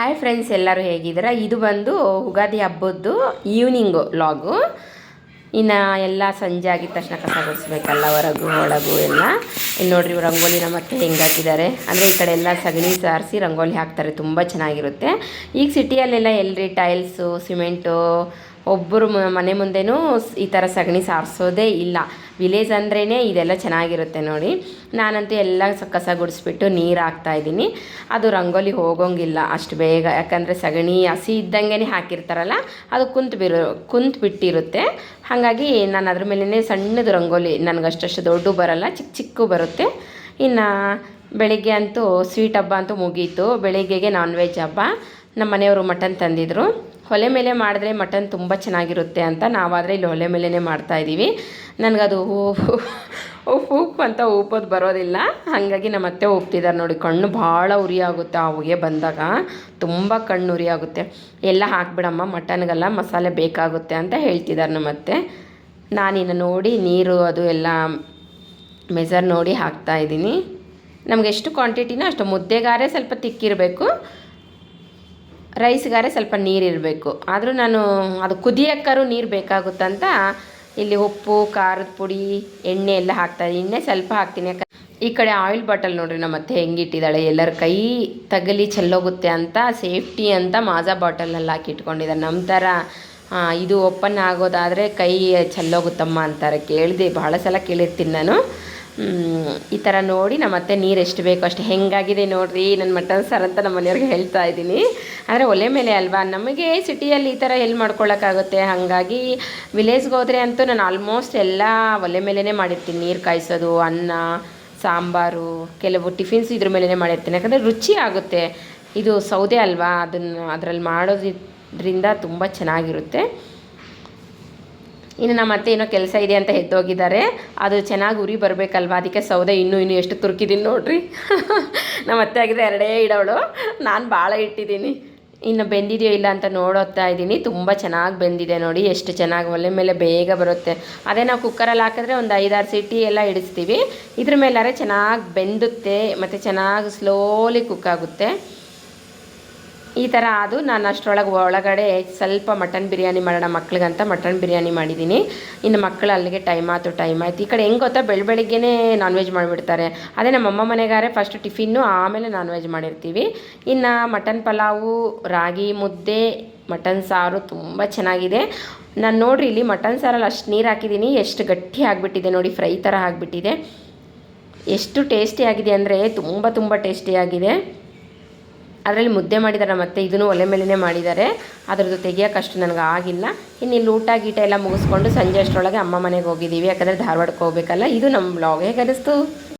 Hi friends ಎಲ್ಲರೂ ಹೇಗಿದ್ದೀರಾ? ಇದು ಬಂದು ಯುಗಾದಿ ಹಬ್ಬದ್ದು ಈವ್ನಿಂಗು ಲಾಗು ಇನ್ನು ಎಲ್ಲ ಸಂಜೆ ಆಗಿದ ತಕ್ಷಣ ಕಸ ಗುಡಿಸ್ಬೇಕಲ್ಲ, ಹೊರಗು, ಒಳಗು ಎಲ್ಲ. ಇಲ್ಲಿ ನೋಡ್ರಿ ರಂಗೋಲಿನ ಮತ್ತೆ ಹೆಂಗೆ ಹಾಕಿದ್ದಾರೆ. ಅಂದರೆ ಈ ಕಡೆ ಎಲ್ಲ ಸಗಣಿ ಸಾರಿಸಿ ರಂಗೋಲಿ ಹಾಕ್ತಾರೆ, ತುಂಬ ಚೆನ್ನಾಗಿರುತ್ತೆ. ಈಗ ಸಿಟಿಯಲ್ಲೆಲ್ಲ ಎಲ್ರಿ ಟೈಲ್ಸು ಸಿಮೆಂಟು ಒಬ್ಬರು ಮನೆ ಮುಂದೆನೂ ಈ ಥರ ಸಗಣಿ ಸಾರಿಸೋದೇ ಇಲ್ಲ. ವಿಲೇಜ್ ಅಂದ್ರೇ ಇದೆಲ್ಲ ಚೆನ್ನಾಗಿರುತ್ತೆ ನೋಡಿ. ನಾನಂತೂ ಎಲ್ಲ ಕಸ ಗುಡಿಸ್ಬಿಟ್ಟು ನೀರು ಹಾಕ್ತಾ ಇದ್ದೀನಿ. ಅದು ರಂಗೋಲಿ ಹೋಗೋಂಗಿಲ್ಲ ಅಷ್ಟು ಬೇಗ. ಯಾಕಂದರೆ ಸಗಣಿ ಹಸಿ ಇದ್ದಂಗೆ ಹಾಕಿರ್ತಾರಲ್ಲ, ಅದು ಕುಂತು ಬಿರು, ಕುಂತು ಬಿಟ್ಟಿರುತ್ತೆ. ಹಾಗಾಗಿ ನಾನು ಅದ್ರ ಮೇಲೇ ಸಣ್ಣದು ರಂಗೋಲಿ ನನಗೆ ಅಷ್ಟಷ್ಟು ದೊಡ್ಡ ಬರಲ್ಲ ಚಿಕ್ಕ ಚಿಕ್ಕ ಬರುತ್ತೆ. ಇನ್ನು ಬೆಳಿಗ್ಗೆ ಅಂತೂ ಸ್ವೀಟ್ ಹಬ್ಬ ಅಂತೂ ಮುಗೀತು. ಬೆಳಿಗ್ಗೆಗೆ ನಾನ್ ವೆಜ್ ಹಬ್ಬ. ನಮ್ಮ ಮನೆಯವರು ಮಟನ್ ತಂದಿದ್ರು. ಒಲೆ ಮೇಲೆ ಮಾಡಿದ್ರೆ ಮಟನ್ ತುಂಬ ಚೆನ್ನಾಗಿರುತ್ತೆ ಅಂತ ನಾವಾದರೆ ಇಲ್ಲಿ ಒಲೆ ಮೇಲೇ ಮಾಡ್ತಾಯಿದ್ದೀವಿ ನನಗದು ಉಪ್ಪು ಉಪ್ಪು ಅಂತ ಉಪ್ಪೋದು ಬರೋದಿಲ್ಲ. ಹಾಗಾಗಿ ನಮ್ಮ ಅತ್ತೆ ಉಪ್ತಿದ್ದಾರೆ ನೋಡಿ, ಕಣ್ಣು ಭಾಳ ಉರಿ ಆಗುತ್ತೆ ಆ ಹೊಗೆ ಬಂದಾಗ. ತುಂಬ ಕಣ್ಣು ಉರಿ ಆಗುತ್ತೆ. ಎಲ್ಲ ಹಾಕ್ಬಿಡಮ್ಮ, ಮಟನ್ಗೆಲ್ಲ ಮಸಾಲೆ ಬೇಕಾಗುತ್ತೆ ಅಂತ ಹೇಳ್ತಿದ್ದಾರೆ ನಮ್ಮ ಅತ್ತೆ. ನಾನಿನ್ನು ನೋಡಿ ನೀರು ಅದು ಎಲ್ಲ ಮೆಸರ್ ನೋಡಿ ಹಾಕ್ತಾ ಇದ್ದೀನಿ ನಮಗೆ ಎಷ್ಟು ಕ್ವಾಂಟಿಟಿನೋ ಅಷ್ಟು ಮುದ್ದೆಗಾರೆ ಸ್ವಲ್ಪ ತಿಕ್ಕಿರಬೇಕು. ರೈಸ್ಗಾರೆ ಸ್ವಲ್ಪ ನೀರಿರಬೇಕು. ಆದರೂ ನಾನು ಅದು ಕುದಿಯೋಕ್ಕಾರು ನೀರು ಬೇಕಾಗುತ್ತಂತ ಇಲ್ಲಿ ಉಪ್ಪು, ಖಾರದ ಪುಡಿ, ಎಣ್ಣೆ ಎಲ್ಲ ಹಾಕ್ತಾ ಎಣ್ಣೆ ಸ್ವಲ್ಪ ಹಾಕ್ತೀನಿ. ಯಾಕೆ ಈ ಕಡೆ ಆಯಿಲ್ ಬಾಟಲ್ ನೋಡ್ರಿ, ನಮ್ಮ ಅತ್ತೆ ಹೆಂಗಿಟ್ಟಿದ್ದಾಳೆ ಎಲ್ಲರ ಕೈ ತಗಲಿ ಚೆಲ್ಲೋಗುತ್ತೆ ಅಂತ ಸೇಫ್ಟಿ ಅಂತ ಮಾಜಾ ಬಾಟಲ್ನಲ್ಲಿ ಹಾಕಿ ಇಟ್ಕೊಂಡಿದ್ದಾರೆ ನಮ್ಮ ಥರ ಇದು ಓಪನ್ ಆಗೋದಾದರೆ ಕೈ ಚೆಲ್ಲೋಗುತ್ತಮ್ಮ ಅಂತಾರೆ. ಕೇಳಿದೆ ಭಾಳ ಸಲ ಕೇಳಿರ್ತೀನಿ ನಾನು. ಈ ಥರ ನೋಡಿ ನಮ್ಮ ಅತ್ತೆ ನೀರು ಎಷ್ಟು ಬೇಕು ಅಷ್ಟು ಹೆಂಗಾಗಿದೆ ನೋಡ್ರಿ ನನ್ನ ಮಟನ್ ಸರ್ ಅಂತ ನಮ್ಮ ಮನೆಯವ್ರಿಗೆ ಹೇಳ್ತಾ ಇದ್ದೀನಿ. ಆದರೆ ಒಲೆ ಮೇಲೆ ಅಲ್ವಾ, ನಮಗೆ ಸಿಟಿಯಲ್ಲಿ ಈ ಥರ ಎಲ್ಲಿ ಮಾಡ್ಕೊಳ್ಳೋಕ್ಕಾಗುತ್ತೆ ಹಾಗಾಗಿ ವಿಲೇಜ್ಗೆ ಹೋದರೆ ಅಂತೂ ನಾನು ಆಲ್ಮೋಸ್ಟ್ ಎಲ್ಲ ಒಲೆ ಮೇಲೇ ಮಾಡಿರ್ತೀನಿ. ನೀರು ಕಾಯಿಸೋದು, ಅನ್ನ, ಸಾಂಬಾರು, ಕೆಲವು ಟಿಫಿನ್ಸ್ ಇದ್ರ ಮೇಲೇ ಮಾಡಿರ್ತೀನಿ. ಯಾಕಂದರೆ ರುಚಿ ಆಗುತ್ತೆ. ಇದು ಸೌದೆ ಅಲ್ವಾ, ಅದನ್ನು ಅದರಲ್ಲಿ ಮಾಡೋದ್ರಿಂದ ತುಂಬ ಚೆನ್ನಾಗಿರುತ್ತೆ. ಇನ್ನು ನಮ್ಮ ಅತ್ತೆ ಏನೋ ಕೆಲಸ ಇದೆ ಅಂತ ಎದ್ದೋಗಿದ್ದಾರೆ. ಅದು ಚೆನ್ನಾಗಿ ಉರಿ ಬರಬೇಕಲ್ವ? ಅದಕ್ಕೆ ಸೌದೆ ಇನ್ನೂ ಇನ್ನೂ ಎಷ್ಟು ತುರ್ಕಿದ್ದೀನಿ ನೋಡ್ರಿ. ನಮ್ಮ ಅತ್ತೆ ಆಗಿದೆ ಎರಡೇ ಇಡೋಳು ನಾನು ಭಾಳ ಇಟ್ಟಿದ್ದೀನಿ. ಇನ್ನು ಬೆಂದಿದೆಯೋ ಇಲ್ಲ ಅಂತ ನೋಡೋತ್ತಾ ಇದ್ದೀನಿ. ತುಂಬ ಚೆನ್ನಾಗಿ ಬೆಂದಿದೆ ನೋಡಿ, ಎಷ್ಟು ಚೆನ್ನಾಗಿ ಒಲೆ ಮೇಲೆ ಬೇಗ ಬರುತ್ತೆ. ಅದೇ ನಾವು ಕುಕ್ಕರಲ್ಲಿ ಹಾಕಿದ್ರೆ ಒಂದು ಐದಾರು ಸಿಟಿ ಎಲ್ಲ ಇಡಿಸ್ತೀವಿ. ಇದ್ರ ಮೇಲಾರೆ ಚೆನ್ನಾಗಿ ಬೆಂದುತ್ತೆ, ಮತ್ತು ಚೆನ್ನಾಗಿ ಸ್ಲೋಲಿ ಕುಕ್ ಆಗುತ್ತೆ. ಈ ಥರ ಅದು ನಾನು ಅಷ್ಟರೊಳಗೆ ಒಳಗಡೆ ಸ್ವಲ್ಪ ಮಟನ್ ಬಿರಿಯಾನಿ ಮಾಡೋಣ ಮಕ್ಳಿಗಂತ ಮಟನ್ ಬಿರಿಯಾನಿ ಮಾಡಿದ್ದೀನಿ ಇನ್ನು ಮಕ್ಕಳು ಅಲ್ಲಿಗೆ ಟೈಮ್ ಆಯ್ತು ಟೈಮ್ ಆಯ್ತು. ಈ ಕಡೆ ಹೆಂಗೆ ಗೊತ್ತಾ? ಬೆಳ ಬೆಳಿಗ್ಗೆನೇ ನಾನ್ ವೆಜ್ ಮಾಡಿಬಿಡ್ತಾರೆ. ಅದೇ ನಮ್ಮ ಅಮ್ಮ ಮನೆಗಾರೆ ಫಸ್ಟ್ ಟಿಫಿನ್ನು, ಆಮೇಲೆ ನಾನ್ ವೆಜ್ ಮಾಡಿರ್ತೀವಿ. ಇನ್ನು ಮಟನ್ ಪಲಾವು, ರಾಗಿ ಮುದ್ದೆ, ಮಟನ್ ಸಾರು ತುಂಬ ಚೆನ್ನಾಗಿದೆ. ನಾನು ನೋಡ್ರಿ ಇಲ್ಲಿ ಮಟನ್ ಸಾರಲ್ಲಿ ಅಷ್ಟು ನೀರು ಹಾಕಿದ್ದೀನಿ ಎಷ್ಟು ಗಟ್ಟಿ ಆಗಿಬಿಟ್ಟಿದೆ ನೋಡಿ, ಫ್ರೈ ಥರ ಆಗಿಬಿಟ್ಟಿದೆ. ಎಷ್ಟು ಟೇಸ್ಟಿ ಆಗಿದೆ ಅಂದರೆ ತುಂಬ ತುಂಬ ಟೇಸ್ಟಿಯಾಗಿದೆ ಅದರಲ್ಲಿ ಮುದ್ದೆ ಮಾಡಿದ್ದಾರೆ ಮತ್ತೆ ಇದನ್ನು ಒಲೆ ಮೇಲೇ ಮಾಡಿದ್ದಾರೆ. ಅದ್ರದ್ದು ತೆಗಿಯೋಕ್ಕಷ್ಟು ನನಗೆ ಆಗಿಲ್ಲ. ಇನ್ನು ಇಲ್ಲಿ ಊಟ ಗೀಟ ಎಲ್ಲ ಮುಗಿಸ್ಕೊಂಡು ಸಂಜೆ ಅಷ್ಟರೊಳಗೆ ಅಮ್ಮ ಮನೆಗೆ ಹೋಗಿದ್ದೀವಿ. ಯಾಕಂದರೆ ಧಾರವಾಡಕ್ಕೆ ಹೋಗ್ಬೇಕಲ್ಲ. ಇದು ನಮ್ಮ ಬ್ಲಾಗ್ ಹೇಗೆ